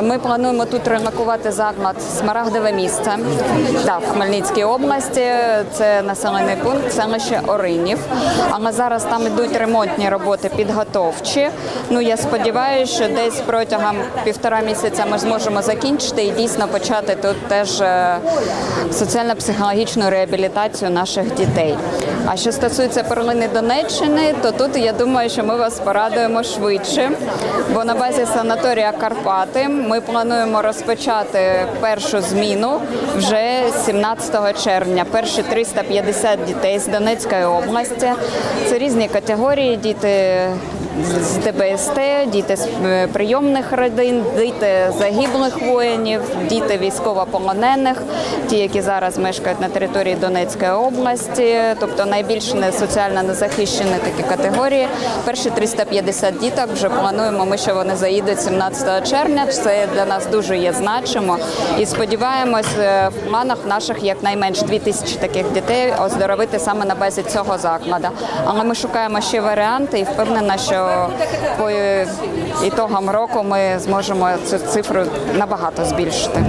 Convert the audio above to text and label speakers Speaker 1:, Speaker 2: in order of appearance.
Speaker 1: Ми плануємо тут релокувати заклад Смарагдове місце да, в Хмельницькій області. Це населений пункт селище Оринів. Але зараз там ідуть ремонтні роботи підготовчі. Ну я сподіваюся, що десь протягом півтора місяця ми зможемо закінчити і дійсно почати тут теж е, соціально-психологічну реабілітацію наших дітей. А що стосується перлини Донеччини, то тут я думаю, що ми вас порадуємо швидше, бо на базі санаторія Карпати ми плануємо розпочати першу зміну вже 17 червня. Перші 350 дітей з Донецької області. Це різні категорії, діти з ДБСТ, діти з е, прийомних родин, діти загиблих воїнів, діти військовополонених, ті, які зараз мешкають на території Донецької області, тобто найбільш не соціально незахищені такі категорії. Перші 350 діток вже плануємо. Ми що вони заїдуть 17 червня. Це для нас дуже є значимо. І сподіваємось, е, в планах наших якнайменш 2000 таких дітей оздоровити саме на базі цього закладу. Але ми шукаємо ще варіанти і впевнена, що по ітогам року ми зможемо цю цифру набагато збільшити.